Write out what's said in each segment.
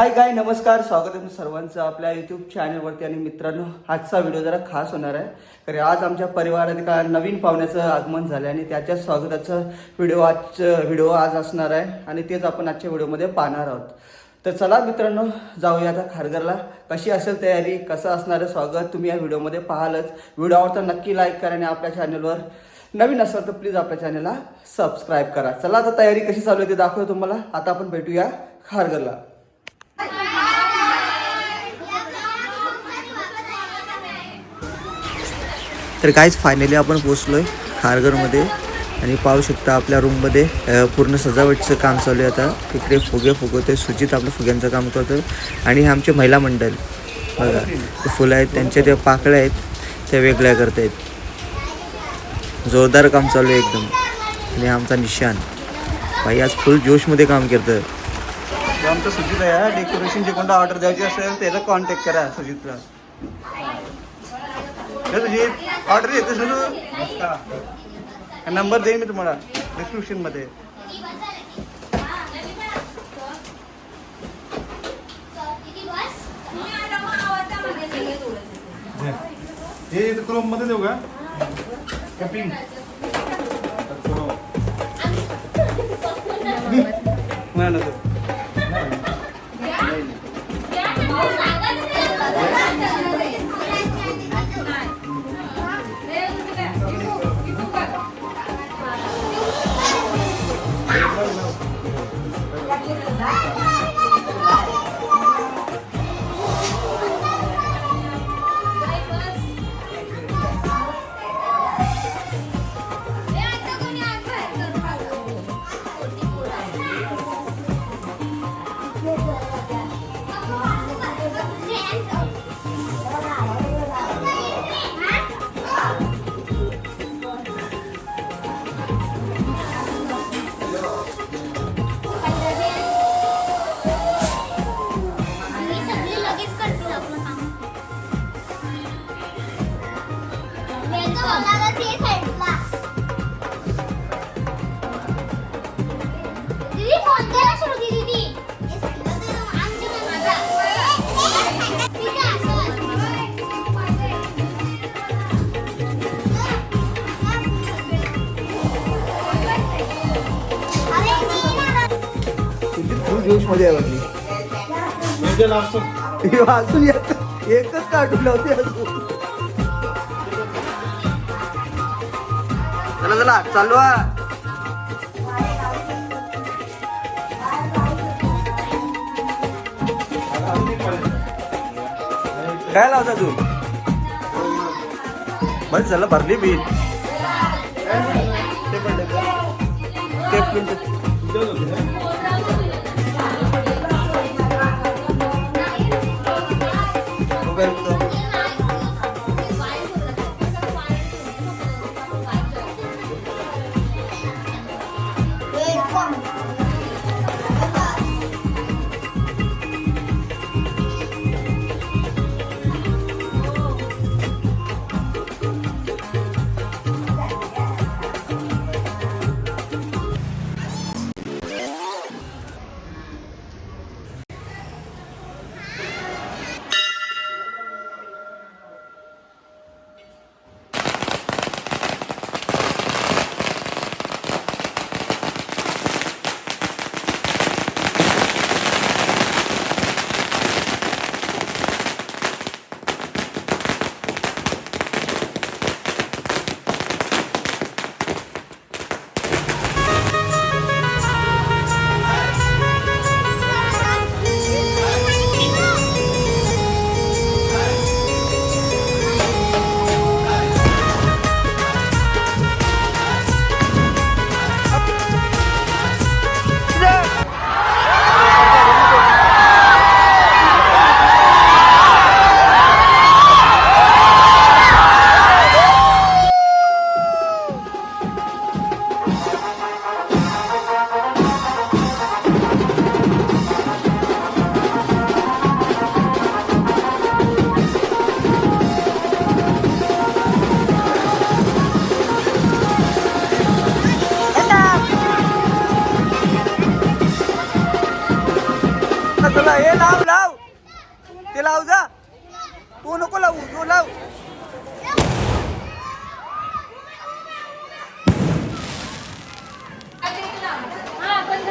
हाय गाय नमस्कार. स्वागत आहे सर्वांचं आपल्या यूट्यूब चॅनलवरती आणि मित्रांनो आजचा व्हिडिओ जरा खास होणार आहे. कारण आज आमच्या परिवारात एका नवीन पाहुण्याचं आगमन झालं आहे आणि त्याच्या स्वागताचं व्हिडिओ आजचं व्हिडिओ आज असणार आहे. आणि तेच आपण आजच्या व्हिडिओमध्ये पाहणार आहोत. तर चला मित्रांनो जाऊया आता खारघरला. कशी असेल तयारी? कसं असणार आहे स्वागत? तुम्ही या व्हिडिओमध्ये पाहालच. व्हिडिओ आवडता नक्की लाईक करा आणि आपल्या चॅनलवर नवीन असाल तर प्लीज आपल्या चॅनलला सबस्क्राईब करा. चला आता तयारी कशी चालू आहे ते दाखवतो तुम्हाला. आता आपण भेटूया खारघरला. तर काहीच फायनली आपण पोचलो आहे खारघरमध्ये. आणि पाहू शकता आपल्या रूममध्ये पूर्ण सजावटचं काम चालू आहे आता. तिकडे फुगे फुगवते सुजित आपलं फुग्यांचं काम करतो आणि हे आमचे महिला मंडळ. बघा फुलं आहेत त्यांच्या त्या पाकळ्या आहेत त्या वेगळ्या करतायत. जोरदार काम चालू आहे एकदम. आणि आमचा निशान. भाई आज फुल जोशमध्ये काम करतं आमचं सुजित आहे. डेकोरेशनची कोणता ऑर्डर द्यायची असेल त्याला कॉन्टॅक्ट करा सुजितला. सुजित ऑर्डर येते सुरू नंबर देईन मी तुम्हाला डिस्क्रिप्शनमध्ये. हे क्रोममध्ये देऊ का? कपिंग नाही. फुल जोशमध्ये आहे बघली म्हणजे अजून येत एकच काढून लावते अजून. चला चला चालू. काय लावता तू? बस झालं भरली बीट ते पण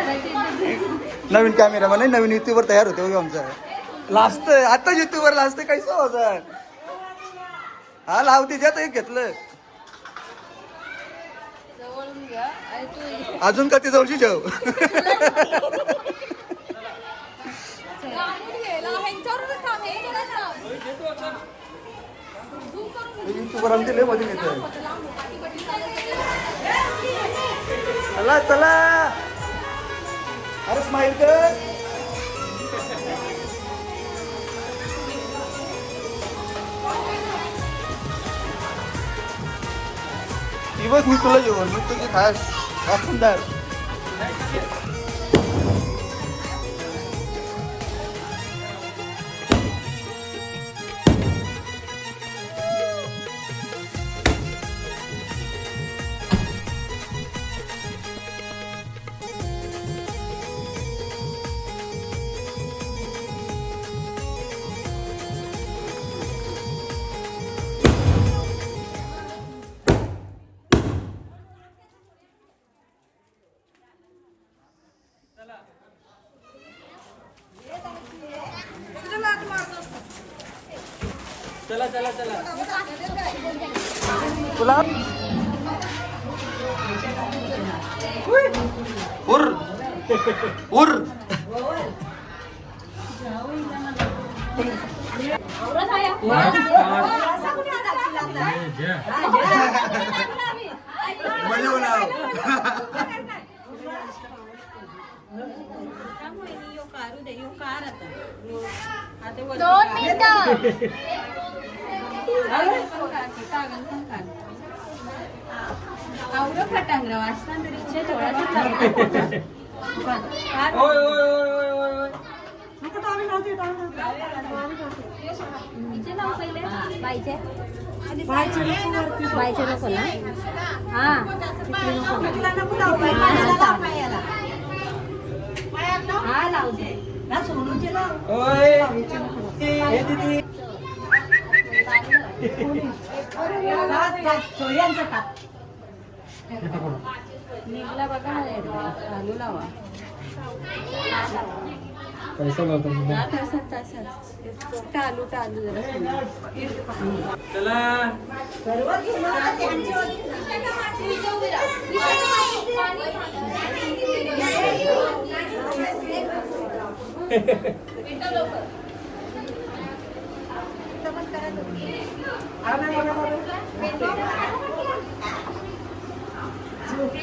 नवीन कॅमेरामॅन आहे नवीन युट्यूबर तयार होते बघा आमचा. लास्ट आताच युट्यूबर लास्ट कैसा होता हा लावते ज्यात एक घेतलं. अजून का ती जवळची जेव युट्यूबर आमचे लय येत चला चला. अरे स्माईल कर. दिवस मी तुला जेवण मी तुझी खास वापरदार Ur. Ur. Don't meet them. नको ना. हा. तिकडे नको. हा लावते निघला बघा चालू लावा. तसाच टालू टालू जरा. नाही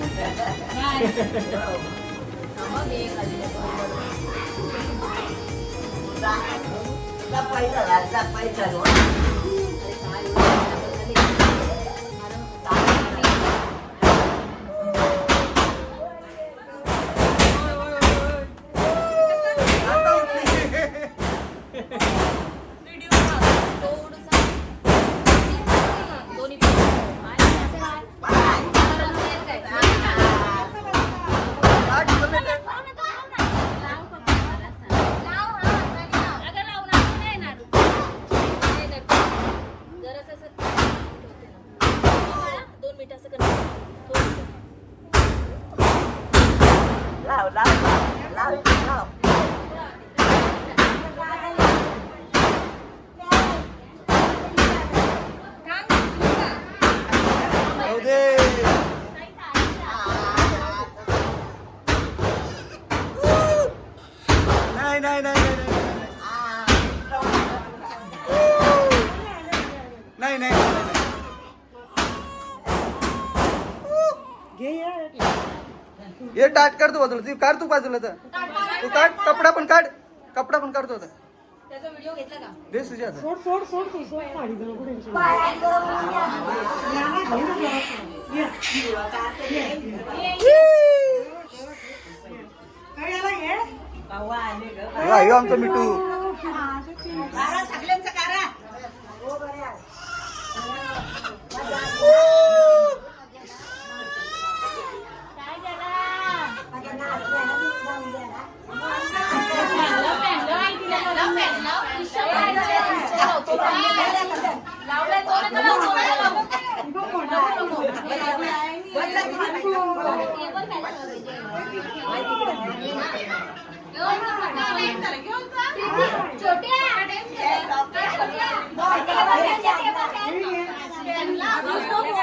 嗯好的好的好的好的好到底怎么？ये टाट काढतो बाजूला. तू काढ तू बाजूला तर. तू काढ कपडा पण काढ. कपडा पण काढतो आता. त्याचा व्हिडिओ घेतला का? दे तुझ्या आता. सोड सोड सोड तू. सोड साडी जरा कुठे ठेवली. काय झालं हे? ह्यो ह्यो आमचा मिठू. लावलाय तो नका लावू, तो नका लावू. नको, नको.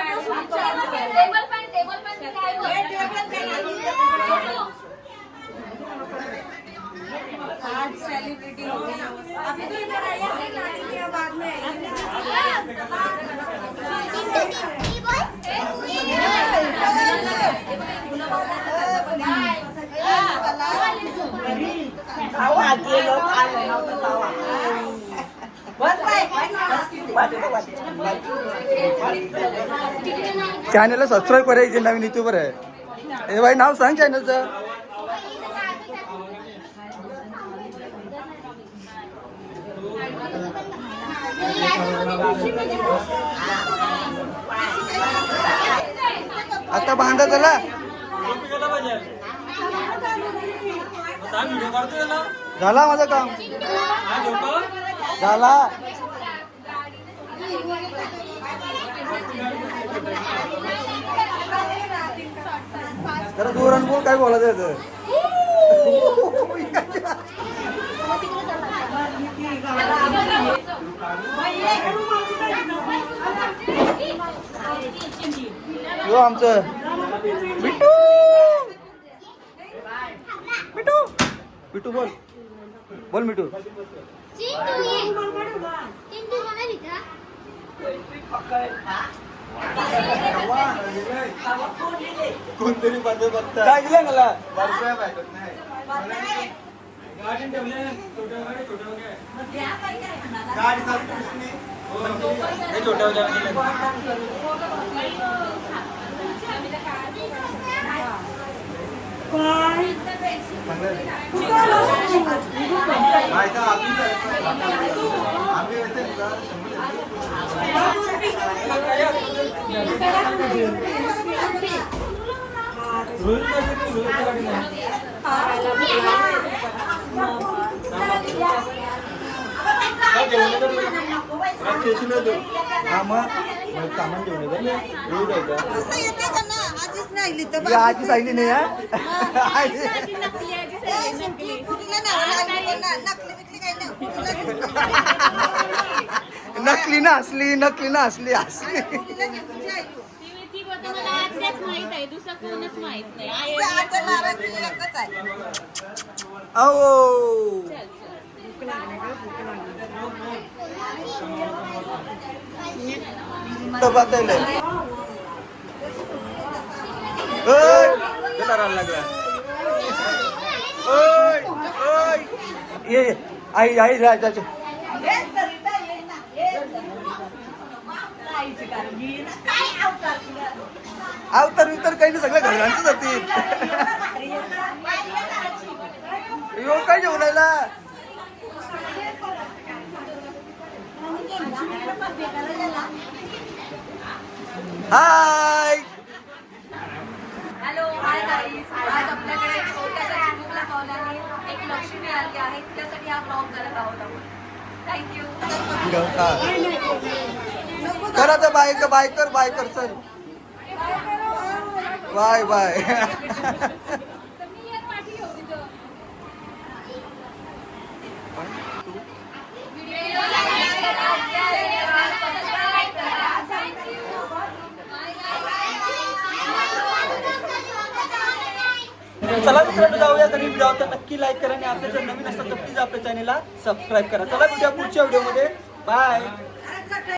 टेबल खाली टेबल फॅन टेबल फॅन आज सेलिब्रिटी हो गया अभी तो इधर आया है गाड़ी के बाद में चॅनलला सबस्क्राईब करायचे नवीन युट्यूबर आहे. ए भाई नाव सांग चॅनलचं आता बांधा चला झाला माझं काम. झाला. जरा दूर आणि बोल काय बोलायचं आहे यो आमचं. मिठू! मिठू! मिठू बोल. बोल मिठू. चिंटू ये. चिंटू मला कोणतरी बंद बघता काय दिलं मला? हा मग सामान घेऊन येतो येऊ द्यायचं असं येते का ना नाही तर ही आजी नाही नावाला नकली बिकली काही नाही. नकली ना असली नकली ना असली असली. तू? ती बोलते मला आत्याच माहीत आहे दुसरं कोणच माहीत नाही. आई ते आता नाराज एकच आहे. अहो. तर बघायला ओय त्याला राहायला लागला ओय ओय ये ये. आई आई जा जा जा. अवतार वितर काही नाही सगळं घरांचं जातील यो काय जेवण राहिला हाय आज आपल्याकडे चिमुकल्या पावलाने एक लक्ष्मी आली आहे. त्यासाठी हा ब्लॉग करत आहोत आपण. थँक्यू करा तर बाय कर बाय कर बाय कर चल. Bye bye. चला मित्रांनो जाऊया. तरी व्हिडिओ तर नक्की लाईक करा आणि आपल्या जर नवीन असतात तर प्लीज आपल्या चॅनेलला सबस्क्राईब करा. चला भेटूया पुढच्या व्हिडिओमध्ये. बाय